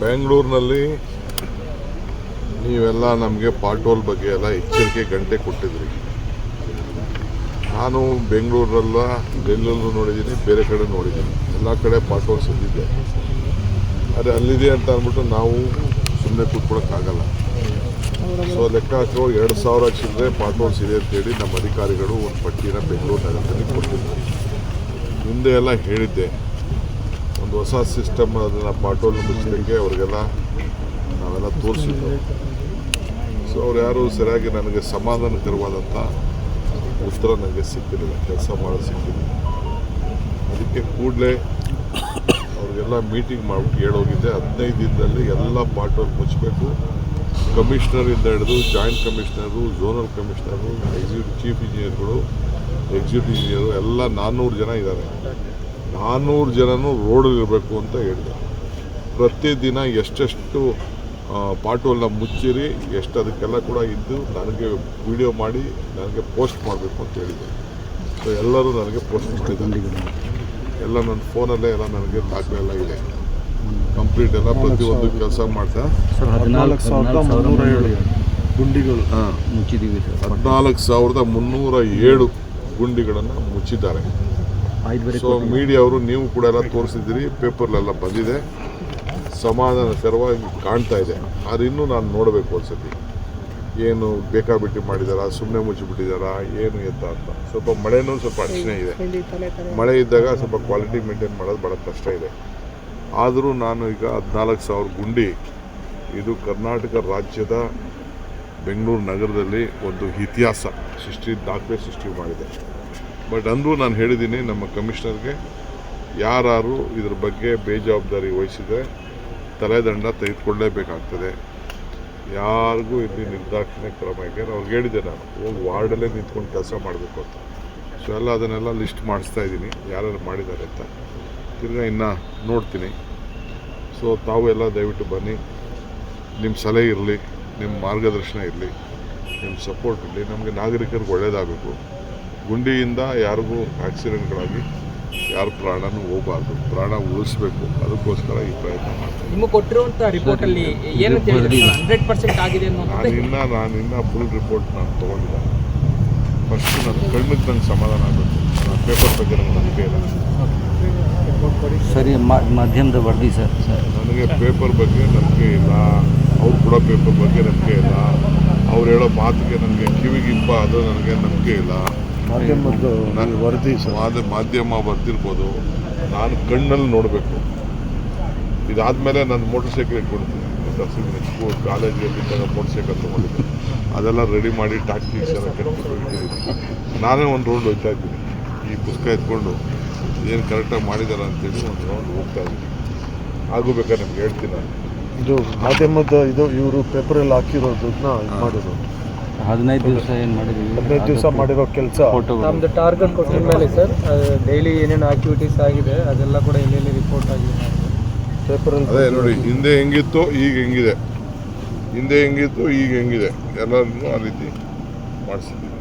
ಬೆಂಗಳೂರಿನಲ್ಲಿ ನೀವೆಲ್ಲ ನಮಗೆ ಪಾಟೋಲ್ ಬಗ್ಗೆ ಎಲ್ಲ ಎಚ್ಚರಿಕೆ ಗಂಟೆ ಕೊಟ್ಟಿದ್ರಿ. ನಾನು ಬೆಂಗಳೂರಲ್ಲ ಡೆಲ್ಲಲ್ಲೂ ನೋಡಿದ್ದೀನಿ, ಬೇರೆ ಕಡೆ ನೋಡಿದ್ದೀನಿ. ಎಲ್ಲ ಕಡೆ ಪಾಟೋಲ್ ಸಿದ್ದಿದೆ. ಅದೇ ಅಲ್ಲಿದೆ ಅಂತ ಅಂದ್ಬಿಟ್ಟು ನಾವು ಸುಮ್ಮನೆ ಕೂತ್ಕೊಳಕ್ಕಾಗಲ್ಲ ಸೊ ಲೆಕ್ಕ ಹಾಕೋ ಎರಡು ಸಾವಿರ ಚಿಲ್ಲರೆ ಪಾಟೋಲ್ಸ್ ಇದೆ ಅಂತೇಳಿ ನಮ್ಮ ಅಧಿಕಾರಿಗಳು ಒಂದು ಪಟ್ಟಿನ ಬೆಂಗಳೂರು ನಗರದಲ್ಲಿ ಕೊಟ್ಟಿದ್ದಾರೆ. ಮುಂದೆ ಎಲ್ಲ ಹೇಳಿದ್ದೆ. ಒಂದು ಹೊಸ ಸಿಸ್ಟಮ್ ಅದನ್ನು ಪಾಟೋಲ್ ಮುಚ್ಚಲಿಕ್ಕೆ ಅವರಿಗೆಲ್ಲ ನಾವೆಲ್ಲ ತೋರಿಸಿದ್ದು. ಸೊ ಅವ್ರು ಯಾರು ಸರಿಯಾಗಿ ನನಗೆ ಸಮಾಧಾನಕರವಾದಂಥ ಉತ್ತರ ನನಗೆ ಸಿಕ್ಕಿರಲಿಲ್ಲ, ಕೆಲಸ ಮಾಡೋದು ಸಿಕ್ಕಿಲ್ಲ ಅದಕ್ಕೆ ಕೂಡಲೇ ಅವ್ರಿಗೆಲ್ಲ ಮೀಟಿಂಗ್ ಮಾಡ್ಬಿಟ್ಟು ಹೇಳೋಗಿದ್ದೆ ಹದಿನೈದು ದಿನದಲ್ಲಿ ಎಲ್ಲ ಪಾಟೋಲ್ ಮುಚ್ಚಬೇಕು ಕಮಿಷನರಿಂದ ಹಿಡಿದು ಜಾಯಿಂಟ್ ಕಮಿಷನರು ಝೋನಲ್ ಕಮಿಷನರು ಎಕ್ಸಿಕ್ಯೂಟಿವ್ ಚೀಫ್ ಇಂಜಿನಿಯರ್ಗಳು ಎಕ್ಸಿಕ್ಯೂಟಿವ್ ಇಂಜಿನಿಯರು ಎಲ್ಲ ನಾನ್ನೂರು ಜನ ಇದ್ದಾರೆ. ನಾನ್ನೂರು ಜನನೂ ರೋಡಲ್ಲಿರಬೇಕು ಅಂತ ಹೇಳಿದೆ ಪ್ರತಿದಿನ ಎಷ್ಟೆಷ್ಟು ಪಾಟೋಲ್ನ ಮುಚ್ಚಿರಿ ಎಷ್ಟು ಅದಕ್ಕೆಲ್ಲ ಕೂಡ ಇದ್ದು ನನಗೆ ವಿಡಿಯೋ ಮಾಡಿ ನನಗೆ ಪೋಸ್ಟ್ ಮಾಡಬೇಕು ಅಂತ ಹೇಳಿದೆ ಸೊ ಎಲ್ಲರೂ ನನಗೆ ಪೋಸ್ಟ್ ಮಾಡಿದ್ದಾರೆ. ಎಲ್ಲ ನನ್ನ ಫೋನಲ್ಲೇ ಎಲ್ಲ ನನಗೆ ದಾಖಲೆ ಎಲ್ಲ ಇದೆ. ಕಂಪ್ಲೀಟ್ ಎಲ್ಲ ಪ್ರತಿಯೊಂದು ಕೆಲಸ ಮಾಡ್ತಾ. ಹದಿನಾಲ್ಕು ಸಾವಿರದ ಮುನ್ನೂರ ಏಳು ಗುಂಡಿಗಳು ಹಾಂ. ಮುಚ್ಚಿದ್ದೀವಿ ಸರ್. ಹದಿನಾಲ್ಕು ಸಾವಿರದ ಮುನ್ನೂರ ಏಳು ಗುಂಡಿಗಳನ್ನು ಮುಚ್ಚಿದ್ದಾರೆ. ಐದುವರೆ ಮೀಡಿಯಾ ಅವರು ನೀವು ಕೂಡ ಎಲ್ಲ ತೋರಿಸಿದ್ದೀರಿ ಪೇಪರ್ಲೆಲ್ಲ ಬಂದಿದೆ. ಸಮಾಧಾನ ಸರವಾಗಿ ಕಾಣ್ತಾ ಇದೆ. ಆದರೆ ಇನ್ನೂ ನಾನು ನೋಡಬೇಕು ಒಂದ್ಸತಿ. ಏನು ಬೇಕಾಬಿಟ್ಟಿ ಮಾಡಿದಾರಾ ಸುಮ್ಮನೆ ಮುಚ್ಚಿಬಿಟ್ಟಿದ್ದಾರಾ ಏನು ಎತ್ತ ಅಂತ. ಸ್ವಲ್ಪ ಮಳೆನೂ ಸ್ವಲ್ಪ ಅಡಚಣೆ ಇದೆ. ಮಳೆ ಇದ್ದಾಗ ಸ್ವಲ್ಪ ಕ್ವಾಲಿಟಿ ಮೇಂಟೈನ್ ಮಾಡೋದು ಭಾಳ ಕಷ್ಟ ಇದೆ. ಆದರೂ ನಾನು ಈಗ ಹದಿನಾಲ್ಕು ಸಾವಿರ ಗುಂಡಿ ಇದು ಕರ್ನಾಟಕ ರಾಜ್ಯದ ಬೆಂಗಳೂರು ನಗರದಲ್ಲಿ ಒಂದು ಇತಿಹಾಸ ಸೃಷ್ಟಿ ದಾಖಲೆ ಸೃಷ್ಟಿ ಮಾಡಿದೆ. ಬಟ್ ಅಂದರೂ ನಾನು ಹೇಳಿದ್ದೀನಿ ನಮ್ಮ ಕಮಿಷನರ್ಗೆ ಯಾರು ಇದ್ರ ಬಗ್ಗೆ ಬೇಜವಾಬ್ದಾರಿ ವಹಿಸಿದರೆ ತಲೆದಂಡ ತೆಗೆದುಕೊಳ್ಳೇಬೇಕಾಗ್ತದೆ. ಯಾರಿಗೂ ಇಲ್ಲಿ ನಿರ್ದಾಕ್ಷಿಣ್ಯ ಕ್ರಮ ಇದೆ ಅವ್ರಿಗೆ ಹೇಳಿದೆ ನಾನು. ಹೋಗಿ ವಾರ್ಡಲ್ಲೇ ನಿಂತ್ಕೊಂಡು ಕೆಲಸ ಮಾಡಬೇಕು ಅಂತ. ಸೊ ಎಲ್ಲ ಅದನ್ನೆಲ್ಲ ಲಿಸ್ಟ್ ಮಾಡಿಸ್ತಾ ಇದ್ದೀನಿ. ಯಾರು ಮಾಡಿದ್ದಾರೆ ಅಂತ. ತಿರ್ಗಾ ಇನ್ನು ನೋಡ್ತೀನಿ. ಸೊ ತಾವು ಎಲ್ಲ ದಯವಿಟ್ಟು ಬನ್ನಿ. ನಿಮ್ಮ ಸಲಹೆ ಇರಲಿ ನಿಮ್ಮ ಮಾರ್ಗದರ್ಶನ ಇರಲಿ ನಿಮ್ಮ ಸಪೋರ್ಟ್ ಇರಲಿ. ನಮಗೆ ನಾಗರಿಕರಿಗೆ ಒಳ್ಳೆಯದಾಗಬೇಕು ಗುಂಡಿಯಿಂದ ಯಾರಿಗೂ ಆಕ್ಸಿಡೆಂಟ್ಗಳಾಗಿ ಯಾರು ಪ್ರಾಣನೂ ಹೋಗಬಾರ್ದು. ಪ್ರಾಣ ಉಳಿಸ್ಬೇಕು. ಅದಕ್ಕೋಸ್ಕರ ಈ ಪ್ರಯತ್ನ ಮಾಡ್ತೀನಿ. ನಿಮಗೆ ಕೊಟ್ಟಿರುವಂತ ರಿಪೋರ್ಟ್ ಅಲ್ಲಿ ಏನಂತ ಹೇಳಿದ್ರೆ ಹಂಡ್ರೆಡ್ ಪರ್ಸೆಂಟ್ ಆಗಿದೆ ನಾನು ಅನ್ನೋದು ಇನ್ನೂ ನಾನು ಇನ್ನೂ ಫುಲ್ ರಿಪೋರ್ಟ್ ನಾನು ತೊಗೊಂಡಿಲ್ಲ ಫಸ್ಟ್ ನನ್ನ ಕಣ್ಣಿಗೆ ನಂಗೆ ಸಮಾಧಾನ ಆಗಬೇಕು. ನನ್ನ ಪೇಪರ್ ಬಗ್ಗೆ ನನಗೆ ನಂಬಿಕೆ ಇಲ್ಲ. ಸರಿ ಮಾಧ್ಯಮದ ವರದಿ ಸರ್ ಸರ್. ನನಗೆ ಪೇಪರ್ ಬಗ್ಗೆ ನಂಬಿಕೆ ಇಲ್ಲ. ಅವ್ರು ಕೊಡೋ ಪೇಪರ್ ಬಗ್ಗೆ ನಂಬಿಕೆ ಇಲ್ಲ. ಅವ್ರು ಹೇಳೋ ಮಾತಿಗೆ ನನಗೆ ಕಿವಿಗೆ ಇಂಪ ಅದು ನನಗೆ ನಂಬಿಕೆ ಇಲ್ಲ. ಮಾಧ್ಯಮದ ನಾನು ವರದಿ ಮಾಧ್ಯ ಮಾಧ್ಯಮ ಬರ್ತಿರ್ಬೋದು ನಾನು ಕಣ್ಣಲ್ಲಿ ನೋಡಬೇಕು. ಇದಾದಮೇಲೆ ನಾನು ಮೋಟರ್ ಸೈಕಲ್ ಇಟ್ಕೊಳ್ತೀನಿ. ಸ್ಕೂಲ್ ಕಾಲೇಜಿಗೆ ಇದ್ದಾಗ ಮೋಟರ್ ಸೈಕಲ್ ತೊಗೊಂಡಿದ್ದೆ. ಅದೆಲ್ಲ ರೆಡಿ ಮಾಡಿ ಟ್ಯಾಕ್ಟಿಕ್ಸ್ ಎಲ್ಲ ಕೆಟ್ಟಿದ್ದೀನಿ ನಾನೇ ಒಂದು ರೌಂಡ್ ಹೋಗ್ತಾ ಇದ್ದೀನಿ. ಈ ಪುಸ್ತಕ ಎತ್ಕೊಂಡು ಏನು ಕರೆಕ್ಟಾಗಿ ಮಾಡಿದಾರ ಅಂತೇಳಿ ಒಂದು ರೌಂಡ್ ಹೋಗ್ತಾ ಇದ್ದೀನಿ. ಆಗು ಬೇಕಾದ್ರೆ ನಿಮ್ಗೆ ಹೇಳ್ತೀನಿ ನಾನು. ಇದು ಮಾಧ್ಯಮದ ಇದು ಇವರು ಪೇಪರಲ್ಲಿ ಹಾಕಿರೋದನ್ನ ಇದು ಮಾಡಿರೋದು ಹದಿನೈದು ದಿವಸ ಏನು ಮಾಡಿದ್ದೀವಿ ಹದಿನೈದು ದಿವಸ ಮಾಡಿರೋ ಕೆಲಸ. ನಮ್ದು ಟಾರ್ಗೆಟ್ ಕೊಟ್ಟಿದ ಮೇಲೆ ಸರ್ ಡೈಲಿ ಏನೇನು ಆಕ್ಟಿವಿಟೀಸ್ ಆಗಿದೆ ಅದೆಲ್ಲ ಕೂಡ ಎಲ್ಲೆಲ್ಲಿ ರಿಪೋರ್ಟ್ ಆಗಿದೆ. ಪೇಪರಲ್ಲಿ ಅದೇ ನೋಡಿ ಹಿಂದೆ ಹೆಂಗಿತ್ತು ಈಗ ಹೆಂಗಿದೆ. ಹಿಂದೆ ಹೆಂಗಿತ್ತು ಈಗ ಹೆಂಗಿದೆ. ಎಲ್ಲರಿಗೂ ಆ ರೀತಿ ಮಾಡಿಸಿದ್ದೀವಿ.